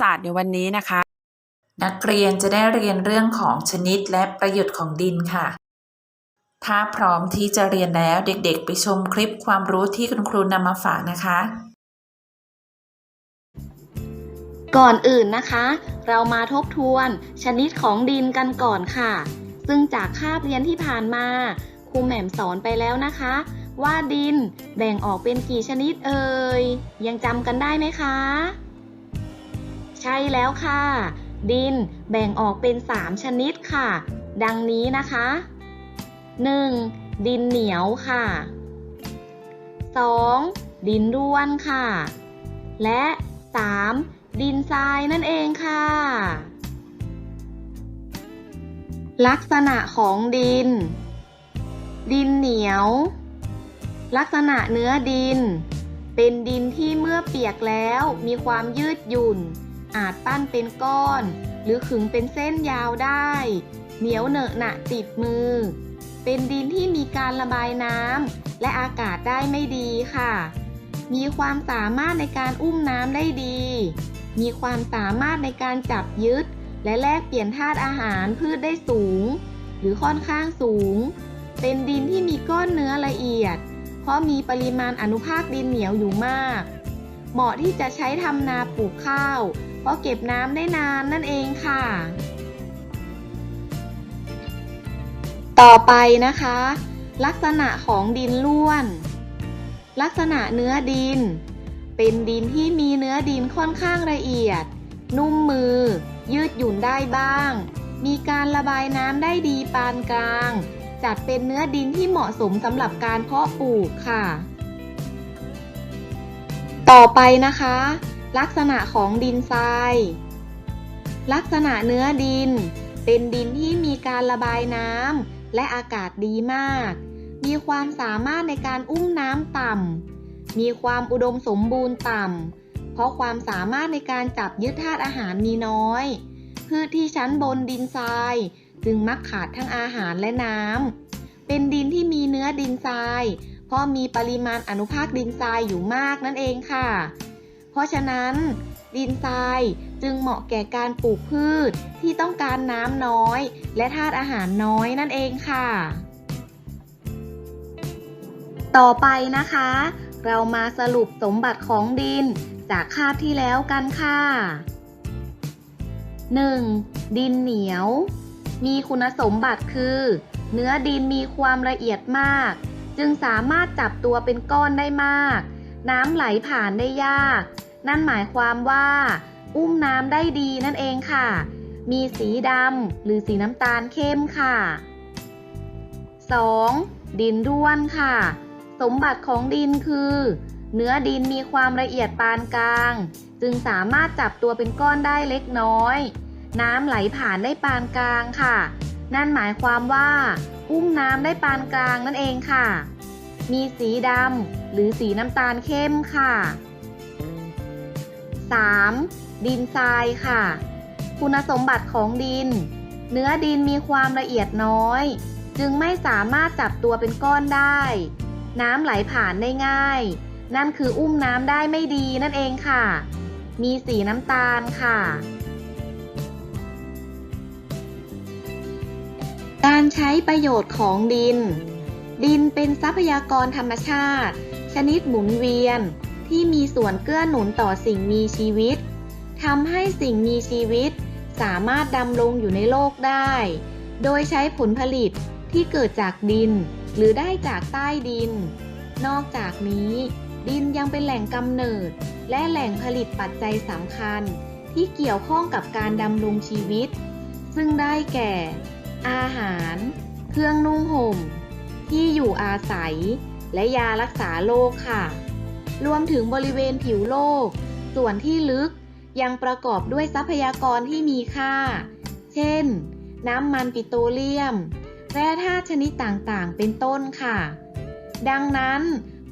ศาสตร์ในวันนี้นะคะ นักเรียนจะได้เรียนเรื่องของชนิดและประโยชน์ของดินค่ะ ถ้าพร้อมที่จะเรียนแล้วเด็กๆ ไปชมคลิปความรู้ที่คุณครูนำมาฝากนะคะ ก่อนอื่นนะคะ เรามาทบทวนชนิดของดินกันก่อนค่ะ ซึ่งจากคาบเรียนที่ผ่านมาครูแหม่มสอนไปแล้วนะคะว่าดินแบ่งออกเป็นกี่ชนิดเอ่ย ยังจำกันได้ไหมคะ ใช่แล้วค่ะ ดินแบ่งออกเป็น 3 ชนิดค่ะ ดังนี้นะคะ 1. ดินเหนียวค่ะ 2. ดินร่วนค่ะ และ 3. ดินทรายนั่นเองค่ะ ลักษณะของดิน ดินเหนียว ลักษณะเนื้อดิน เป็นดินที่เมื่อเปียกแล้วมีความยืดหยุ่น อาจปั้นเป็นก้อน หรือขึงเป็นเส้นยาวได้ เหนียวเหนอะหนะติดมือ เป็นดินที่มีการระบายน้ำและอากาศได้ไม่ดีค่ะ มีความสามารถในการอุ้มน้ำได้ดี มีความสามารถในการจับยึด และแลกเปลี่ยนธาตุอาหารพืชได้สูง หรือค่อนข้างสูง เป็นดินที่มีก้อนเนื้อละเอียด เพราะมีปริมาณอนุภาคดินเหนียวอยู่มาก เหมาะที่จะใช้ทำนาปลูกข้าว เพราะเก็บน้ำได้นานนั่นเองค่ะ ต่อไปนะคะ ลักษณะของดินล้วน ลักษณะเนื้อดิน เป็นดินที่มีเนื้อดินค่อนข้างละเอียด นุ่มมือ ยืดหยุ่นได้บ้าง มีการระบายน้ำได้ดีปานกลาง จัดเป็นเนื้อดินที่เหมาะสมสำหรับการเพาะปลูกค่ะ ต่อไปนะคะ ลักษณะของดินทราย ลักษณะเนื้อดิน เป็นดินที่มีการระบายน้ำและอากาศดีมาก มีความสามารถในการอุ้มน้ำต่ำ มีความอุดมสมบูรณ์ต่ำ เพราะความสามารถในการจับยึดธาตุอาหารมีน้อย พืชที่ชั้นบนดินทรายจึงมักขาดทั้งอาหารและน้ำ เป็นดินที่มีเนื้อดินทราย เพราะมีปริมาณอนุภาคดินทรายอยู่มากนั่นเองค่ะ เพราะฉะนั้นดินทรายจึงเหมาะแก่การปลูกพืชที่ต้องการน้ำน้อย และธาตุอาหารน้อยนั่นเองค่ะ ต่อไปนะคะ เรามาสรุปสมบัติของดินจากคาบที่แล้วกันค่ะ 1. ดินเหนียว มีคุณสมบัติคือ เนื้อดินมีความละเอียดมาก จึงสามารถจับตัวเป็นก้อนได้มาก น้ำไหลผ่านได้ยาก นั่นหมายความว่า อุ้มน้ำได้ดีนั่นเองค่ะ มีสีดำหรือสีน้ำตาลเข้มค่ะ 2. ดินร่วนค่ะ สมบัติของดินคือ เนื้อดินมีความละเอียดปานกลาง จึงสามารถจับตัวเป็นก้อนได้เล็กน้อย น้ำไหลผ่านได้ปานกลางค่ะ นั่นหมายความว่า อุ้มน้ำได้ปานกลางนั่นเองค่ะ มีสีดำหรือสีน้ำตาลเข้มค่ะ 3. ดินทรายค่ะ คุณสมบัติของดิน เนื้อดินมีความละเอียดน้อย จึงไม่สามารถจับตัวเป็นก้อนได้ น้ำไหลผ่านได้ง่าย นั่นคืออุ้มน้ำได้ไม่ดีนั่นเองค่ะ มีสีน้ำตาลค่ะการใช้ประโยชน์ของดิน ดินเป็นทรัพยากรธรรมชาติ ชนิดหมุนเวียน ที่มีส่วนเกื้อหนุนต่อสิ่งมีชีวิตทำให้สิ่งมีชีวิต สามารถดำรงอยู่ในโลกได้ โดยใช้ผลผลิตที่เกิดจากดิน หรือได้จากใต้ดิน นอกจากนี้ ดินยังเป็นแหล่งกำเนิด และแหล่งผลิตปัจจัยสำคัญ ที่เกี่ยวข้องกับการดำรงชีวิต ซึ่งได้แก่ อาหาร เครื่องนุ่งห่ม ที่อยู่อาศัย และยารักษาโรคค่ะ รวมถึงบริเวณผิวโลก ส่วนที่ลึกยังประกอบด้วยทรัพยากรที่มีค่า เช่น น้ำมันปิโตรเลียม แร่ธาตุชนิดต่างๆ เป็นต้นค่ะ ดังนั้น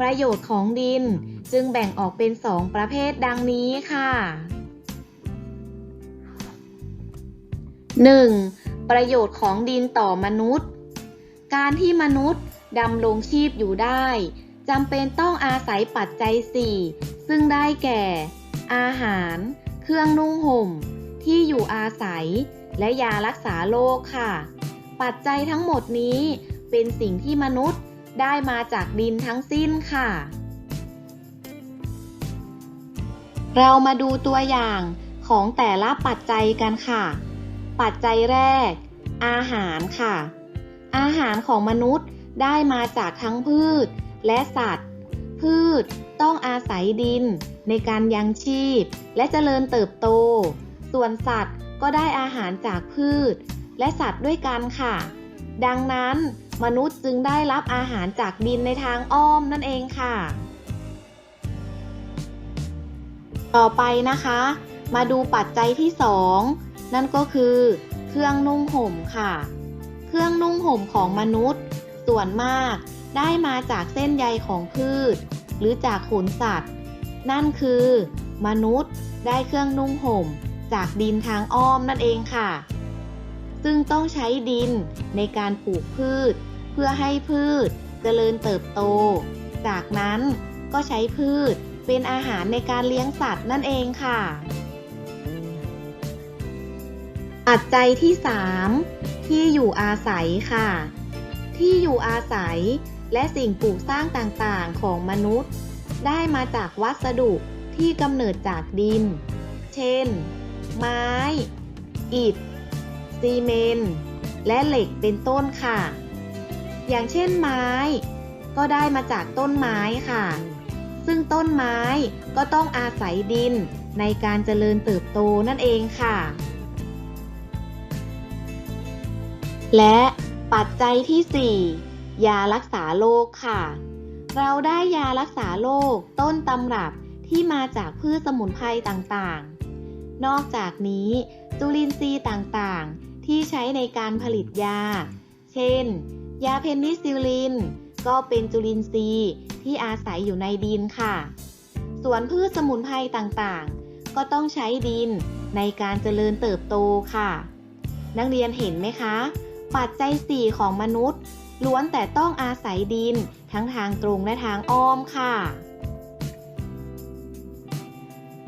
ประโยชน์ของดินจึงแบ่งออกเป็น2ประเภทดังนี้ค่ะ 1. ประโยชน์ของดินต่อมนุษย์ การที่มนุษย์ดำรงชีพอยู่ได้จำเป็นต้องอาศัยปัจจัย 4 ซึ่งได้แก่ อาหาร เครื่องนุ่งห่ม ที่อยู่อาศัย และยารักษาโรคค่ะ ปัจจัยทั้งหมดนี้เป็นสิ่งที่มนุษย์ได้มาจากดินทั้งสิ้นค่ะ เรามาดูตัวอย่างของแต่ละปัจจัยกันค่ะ ปัจจัยแรก อาหารค่ะ อาหารของมนุษย์ได้มาจากทั้งพืชและสัตว์ พืชต้องอาศัยดินในการยังชีพ และเจริญเติบโต ส่วนสัตว์ก็ได้อาหารจากพืช และสัตว์ด้วยกันค่ะ ดังนั้นมนุษย์จึงได้รับอาหารจากดินในทางอ้อมนั่นเองค่ะ ต่อไปนะคะ มาดูปัจจัยที่ 2 นั่นก็คือ เครื่องนุ่งห่มค่ะ เครื่องนุ่งห่มของมนุษย์ ส่วนมากได้มาจากเส้นใยของพืช หรือจากขนสัตว์ นั่นคือ มนุษย์ได้เครื่องนุ่งห่ม จากดินทางอ้อมนั่นเองค่ะ ซึ่งต้องใช้ดินในการปลูกพืช เพื่อให้พืชเจริญเติบโต จากนั้นก็ใช้พืชเป็นอาหารในการเลี้ยงสัตว์นั่นเองค่ะ ปัจจัยที่ 3 ที่อยู่อาศัยค่ะ ที่อยู่อาศัยและสิ่งปลูกสร้างต่างๆของมนุษย์ ได้มาจากวัสดุที่กำเนิดจากดิน เช่น ไม้ อิฐ ซีเมนต์ และเหล็กเป็นต้นค่ะ อย่างเช่นไม้ ก็ได้มาจากต้นไม้ค่ะ ซึ่งต้นไม้ก็ต้องอาศัยดินในการเจริญเติบโตนั่นเองค่ะ และปัจจัยที่ 4 ยารักษาโรคค่ะ เราได้ยารักษาโรคต้นตำรับที่มาจากพืชสมุนไพรต่างๆ นอกจากนี้ จุลินทรีย์ต่างๆ ที่ใช้ในการผลิตยา เช่น ยาเพนิซิลลิน ก็เป็นจุลินทรีย์ที่อาศัยอยู่ในดินค่ะ ส่วนพืชสมุนไพรต่างๆ ก็ต้องใช้ดินในการเจริญเติบโตค่ะ นักเรียนเห็นไหมคะ ปัจจัย 4 ของมนุษย์ ล้วนแต่ต้องอาศัยดิน ทั้งทางตรงและทางอ้อมค่ะ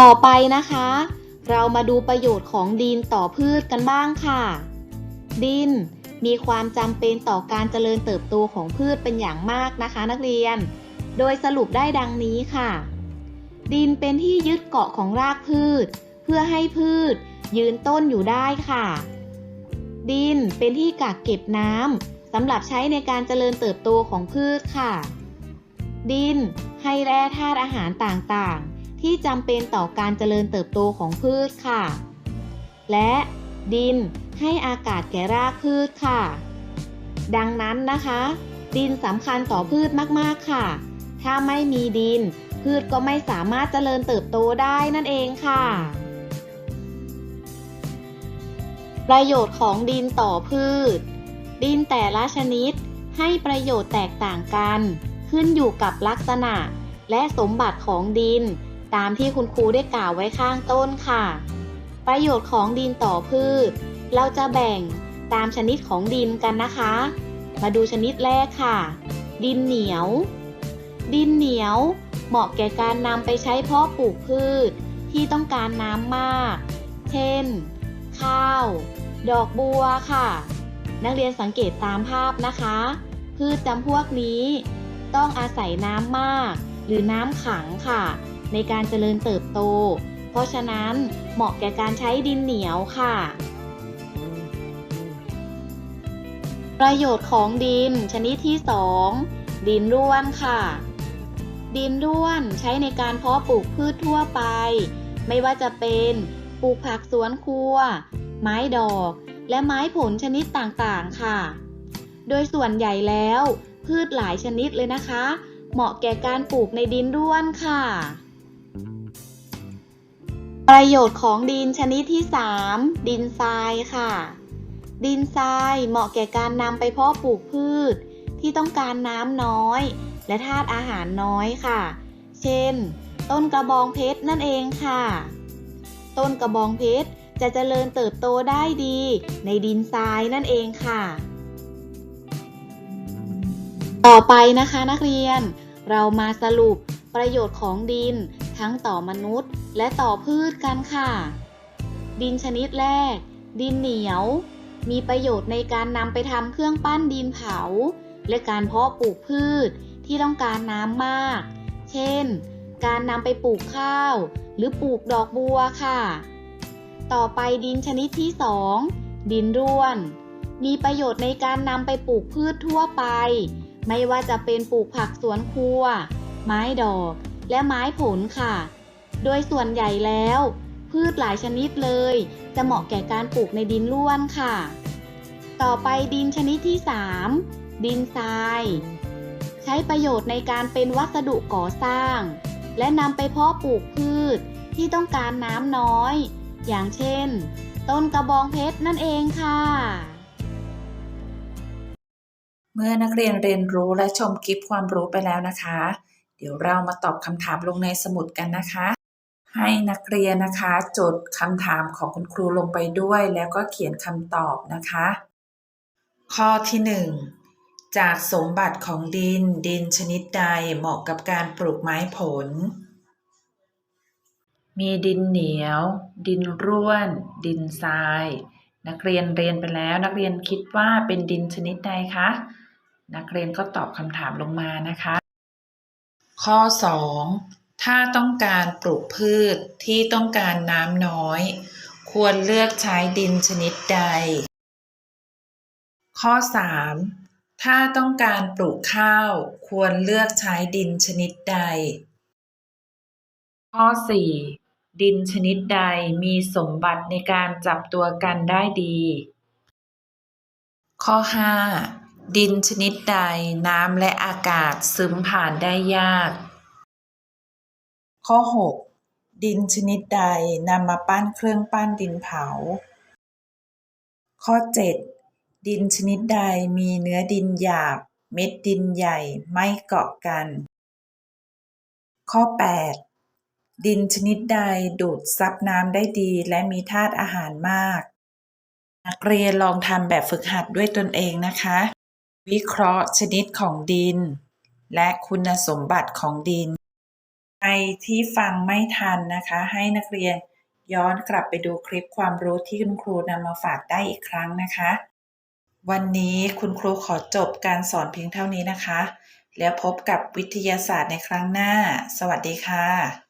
ต่อไปนะคะ เรามาดูประโยชน์ของดินต่อพืชกันบ้างค่ะ ดินมีความจำเป็นต่อการเจริญเติบโตของพืชเป็นอย่างมากนะคะ นักเรียน โดยสรุปได้ดังนี้ค่ะ ดินเป็นที่ยึดเกาะของรากพืช เพื่อให้พืชยืนต้นอยู่ได้ค่ะ ดินเป็นที่กักเก็บน้ำสำหรับใช้ในการเจริญเติบโตของพืชค่ะ ดินให้แร่ธาตุอาหารต่างๆ ที่จำเป็นต่อการเจริญเติบโตของพืชค่ะ และดินให้อากาศแก่รากพืชค่ะ ดังนั้นนะคะ ดินสำคัญต่อพืชมากๆค่ะ ถ้าไม่มีดิน พืชก็ไม่สามารถเจริญเติบโตได้นั่นเองค่ะ ประโยชน์ของดินต่อพืช ดินแต่ละชนิดให้ประโยชน์แตกต่างกัน ขึ้นอยู่กับลักษณะ และสมบัติของดิน ตามที่คุณครูได้กล่าวไว้ข้างต้นค่ะ ประโยชน์ของดินต่อพืช เราจะแบ่งตามชนิดของดินกันนะคะ มาดูชนิดแรกค่ะ ดินเหนียว ดินเหนียวเหมาะแก่การนำไปใช้เพาะปลูกพืชที่ต้องการน้ำมาก เช่น ข้าว ดอกบัวค่ะ นักเรียนสังเกตตามภาพนะคะ พืชจำพวกนี้ต้องอาศัยน้ำมาก หรือน้ำขังค่ะ ในการเจริญเติบโต เพราะฉะนั้นเหมาะแก่การใช้ดินเหนียวค่ะ ประโยชน์ของดินชนิดที่ 2 ดินร่วนค่ะ ดินร่วนใช้ในการเพาะปลูกพืชทั่วไป ไม่ว่าจะเป็นปลูกผักสวนครัว ไม้ดอก และไม้ผลชนิดต่างๆค่ะ โดยส่วนใหญ่แล้ว พืชหลายชนิดเลยนะคะ เหมาะแก่การปลูกในดินร่วนค่ะ ประโยชน์ของดินชนิดที่ 3 ดินทรายค่ะ ดินทรายเหมาะแก่การนำไปเพาะปลูกพืช ที่ต้องการน้ำน้อย และธาตุอาหารน้อยค่ะ เช่น ต้นกระบองเพชรนั่นเองค่ะ ต้นกระบองเพชร จะเจริญเติบโตได้ดี ในดินทรายนั่นเองค่ะ ต่อไปนะคะนักเรียน เรามาสรุปประโยชน์ของดินทั้งต่อมนุษย์ และต่อพืชกันค่ะ ดินชนิดแรก ดินเหนียว มีประโยชน์ในการนำไปทำเครื่องปั้นดินเผา และการเพาะปลูกพืชที่ต้องการน้ำมาก เช่น การนำไปปลูกข้าว หรือปลูกดอกบัวค่ะ ต่อไปดินชนิดที่ 2 ดินร่วน มีประโยชน์ในการนำไปปลูกพืชทั่วไป ไม่ว่าจะเป็นปลูกผักสวนครัว ไม้ดอก และไม้ผลค่ะ โดยส่วนใหญ่แล้ว พืชหลายชนิดเลย จะเหมาะแก่การปลูกในดินร่วนค่ะ ต่อไปดินชนิดที่ 3 ดินทราย ใช้ประโยชน์ในการเป็นวัสดุก่อสร้าง และนำไปเพาะปลูกพืชที่ต้องการน้ำน้อย อย่างเช่น ต้นกระบองเพชรนั่นเองค่ะ เมื่อนักเรียนเรียนรู้และชมคลิปความรู้ไปแล้วนะคะ เดี๋ยวเรามาตอบคำถามลงในสมุดกันนะคะ ให้นักเรียนนะคะจดคำถามของคุณครูลงไปด้วย แล้วก็เขียนคำตอบนะคะ ข้อที่ 1จากสมบัติของดินดินชนิดใดเหมาะกับการปลูกไม้ผล มีดินเหนียว ดินร่วน ดินทราย นักเรียนเรียนไปแล้ว นักเรียนคิดว่าเป็นดินชนิดใดคะ นักเรียนก็ตอบคำถามลงมานะคะ ข้อ 2 ถ้าต้องการปลูกพืชที่ต้องการน้ำน้อย ควรเลือกใช้ดินชนิดใด ข้อ 3 ถ้าต้องการปลูกข้าว ควรเลือกใช้ดินชนิดใดข้อ 4 ดินชนิดใดมีสมบัติในการจับตัวกันได้ดี ข้อ 5 ดินชนิดใดน้ำและอากาศซึมผ่านได้ยาก ข้อ 6 ดินชนิดใดนำมาปั้นเครื่องปั้นดินเผา ข้อ 7 ดินชนิดใดมีเนื้อดินหยาบ เม็ดดินใหญ่ไม่เกาะกัน ข้อ 8 ดินชนิดใดดูดซับน้ำได้ดีและมีธาตุอาหารมาก นักเรียนลองทำแบบฝึกหัดด้วยตนเองนะคะ วิเคราะห์ชนิดของดิน และคุณสมบัติของดิน ใครที่ฟังไม่ทันนะคะ ให้นักเรียนย้อนกลับไปดูคลิปความรู้ที่คุณครูนำมาฝากได้อีกครั้งนะคะ วันนี้คุณครูขอจบการสอนเพียงเท่านี้นะคะ แล้วพบกับวิทยาศาสตร์ในครั้งหน้า สวัสดีค่ะ